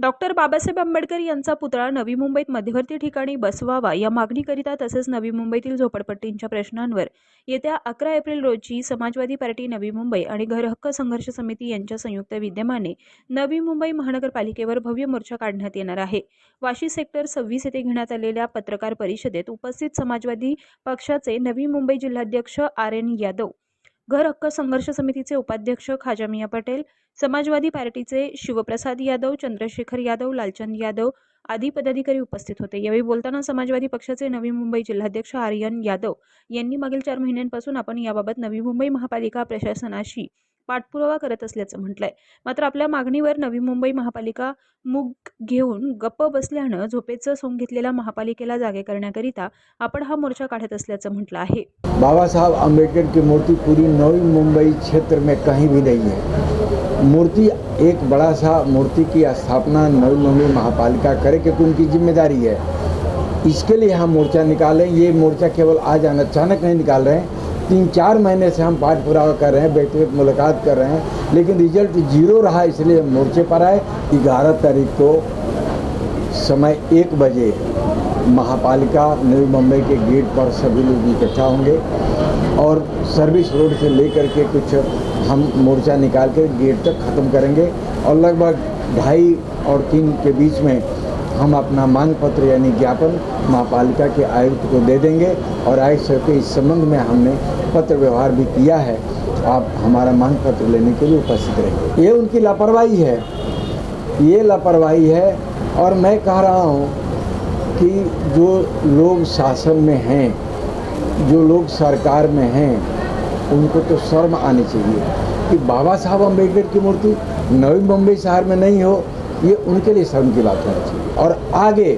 Doctor Babasaheb Ambedkar यांचा पुतळा नवी मुंबईत मध्यवर्ती ठिकाणी बसवावा या मागणीकरिता तसेच नवी मुंबईतील झोपडपट्टींच्या प्रश्नांवर येत्या अकरा एप्रिल रोजी समाजवादी पार्टी नवी मुंबई आणि घर हक्क संघर्ष समिती यांच्या संयुक्त विद्यमाने नवी मुंबई महानगरपालिकेवर भव्य मोर्चा काढण्यात येणार आहे. वाशी सेक्टर सव्वीस येथे घेण्यात आलेल्या पत्रकार परिषदेत उपस्थित समाजवादी पक्षाचे नवी मुंबई जिल्हाध्यक्ष आर एन यादव घर हक्क संघर्ष समितीचे उपाध्यक्ष खाजामिया पटेल समाजवादी पार्टीचे शिवप्रसाद यादव चंद्रशेखर यादव लालचंद यादव आदी पदाधिकारी उपस्थित होते. यावेळी बोलताना समाजवादी पक्षाचे नवी मुंबई जिल्हाध्यक्ष आर्यन यादव यांनी मागील चार महिन्यांपासून आपण याबाबत नवी मुंबई महापालिका प्रशासनाशी पाठपुरावा करत असल्याचं म्हटलंय. मात्र आपल्या मागणीवर नवी मुंबई महापालिका मुग घेऊन गप्प बसल्यानं झोपेचं सोंग घेतलेल्या महापालिकेला जागे करण्याकरिता आपण हा मोर्चा काढत असल्याचं म्हटलं आहे. बाबासाहेब आंबेडकर की मूर्ती पूरी नवी मुंबई क्षेत्र में कहीं भी नहीं है. मूर्ति एक बड़ा सा मूर्ति की स्थापना नवी मुंबई महापालिका करे क्योंकि उनकी जिम्मेदारी है. इसके लिए हम मोर्चा निकालें। ये मोर्चा केवल आज अचानक नहीं निकाल रहे हैं। तीन चार महीने से हम पाठ पुरावा कर रहे हैं व्यक्तिगत मुलाकात कर रहे हैं, लेकिन रिज़ल्ट ज़ीरो रहा, इसलिए मोर्चे पर आए। ग्यारह तारीख को समय एक बजे महापालिका नवी मुंबई के गेट पर सभी लोग इकट्ठा होंगे और सर्विस रोड से लेकर के कुछ हम मोर्चा निकाल कर गेट तक ख़त्म करेंगे। और लगभग ढाई और तीन के बीच में हम अपना मांग पत्र यानी ज्ञापन महापालिका के आयुक्त को दे देंगे और आयुक्त के इस संबंध में हमने पत्र व्यवहार भी किया है। आप हमारा मांग पत्र लेने के लिए उपस्थित रहेंगे। ये उनकी लापरवाही है। ये लापरवाही है और मैं कह रहा हूँ कि जो लोग शासन में हैं, जो लोग सरकार में हैं, उनको तो शर्म आनी चाहिए कि बाबा साहब अंबेडकर की मूर्ति नवी मुंबई शहर में नहीं हो ये उनके लिए शर्म की बात होनी चाहिए और आगे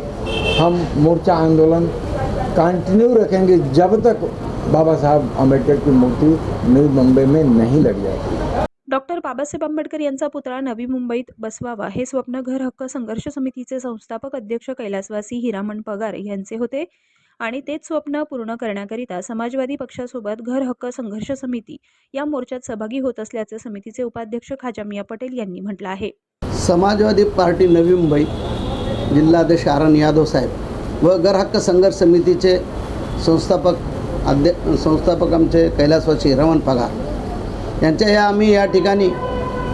हम मोर्चा आंदोलन कंटिन्यू रखेंगे जब तक बाबा साहब आंबेडकर की मूर्ति नवी मुंबई में नहीं लग जाती। डॉक्टर बाबासाहेब आंबेडकर यांचा पुतळा नवी मुंबईत बसवावा हे स्वप्न घर हक्क संघर्ष समितीचे संस्थापक अध्यक्ष कैलासवासी हिरामण पगार यांचे होते. आणि तेच स्वप्न पूर्ण करण्याकरिता समाजवादी पक्षासोबत घर हक्क संघर्ष समिती या मोर्चात सहभागी होत असल्याचे समितीचे उपाध्यक्ष खाजामिया पटेल यांनी म्हटलं आहे. समाजवादी पार्टी नवी मुंबई जिल्हाध्यक्ष आरण यादव साहेब व गरहक्क संघर्ष समितीचे संस्थापक अध्य संस्थापक आमचे कैलासवासी रमण पगार. यांच्या या आम्ही या ठिकाणी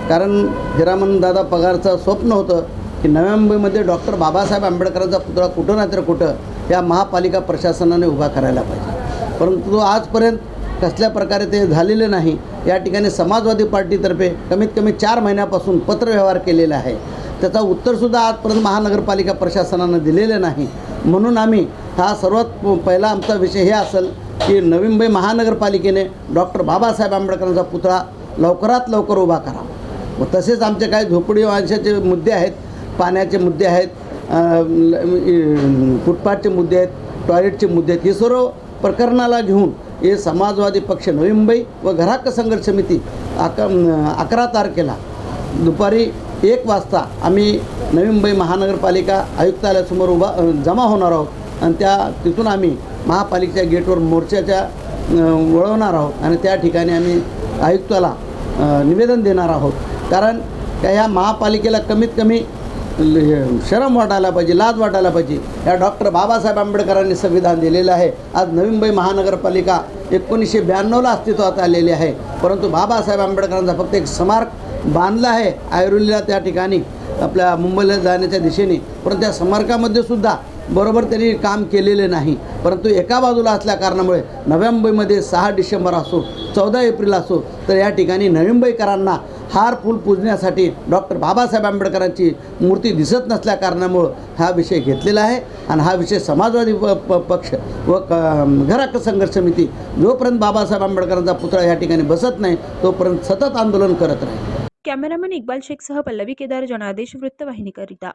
कारण हिरामन दादा पगारचं स्वप्न होतं की नव्या मुंबईमध्ये डॉक्टर बाबासाहेब आंबेडकरांचा पुतळा कुठं नाही तर कुठं या महापालिका प्रशासनाने उभा करायला पाहिजे. परंतु तो आजपर्यंत कसल्या प्रकारे ते झालेले नाही या ठिकाणी समाजवादी पार्टीतर्फे कमीत कमी चार महिन्यापासून पत्रव्यवहार केलेला आहे. त्याचा उत्तरसुद्धा आजपर्यंत महानगरपालिका प्रशासनानं दिलेलं नाही. म्हणून आम्ही हा सर्वात पहिला आमचा विषय हे असेल की नवी मुंबई महानगरपालिकेने डॉक्टर बाबासाहेब आंबेडकरांचा पुतळा लवकरात लवकर उभा करावा व तसेच आमचे काही झोपडी वांशाचे मुद्दे आहेत पाण्याचे मुद्दे आहेत फुटपाथचे मुद्दे आहेत टॉयलेटचे मुद्दे आहेत हे सर्व प्रकरणाला घेऊन हे समाजवादी पक्ष नवी मुंबई व ग्राहक संघर्ष समिती अक अकरा तारखेला दुपारी एक वाजता आम्ही नवी मुंबई महानगरपालिका आयुक्तालयासमोर उभा जमा होणार आहोत आणि त्या तिथून आम्ही महापालिकेच्या गेटवर मोर्चाच्या वळवणार आहोत आणि त्या ठिकाणी आम्ही आयुक्ताला निवेदन देणार आहोत. कारण का ह्या महापालिकेला कमीत कमी शरम वाटायला पाहिजे लाज वाटायला पाहिजे. या डॉक्टर बाबासाहेब आंबेडकरांनी संविधान दिलेलं आहे. आज नवी मुंबई महानगरपालिका एकोणीसशे ब्याण्णवला अस्तित्वात आलेली आहे. परंतु बाबासाहेब आंबेडकरांचा फक्त एक स्मारक बांधला आहे ऐरोलीला त्या ठिकाणी आपल्या मुंबईला जाण्याच्या दिशेने. परंतु त्या स्मारकामध्ये सुद्धा बरोबर त्यांनी काम केलेले नाही. परंतु एका बाजूला असल्या कारणामुळे नव्या मुंबईमध्ये सहा डिसेंबर असो चौदा एप्रिल असो तर या ठिकाणी नवी मुंबईकरांना हार फूल पूजण्यासाठी डॉक्टर बाबासाहेब आंबेडकरांची मूर्ती दिसत नसल्या कारणामुळं हा विषय घेतलेला आहे. आणि हा विषय समाजवादी प प- पक्ष व क घराक संघर्ष समिती जोपर्यंत बाबासाहेब आंबेडकरांचा पुतळा या ठिकाणी बसत नाही तोपर्यंत सतत आंदोलन करत राहील. कॅमेरामॅन इक्बाल शेखसह पल्लवी केदार जनादेश वृत्तवाहिनीकरिता.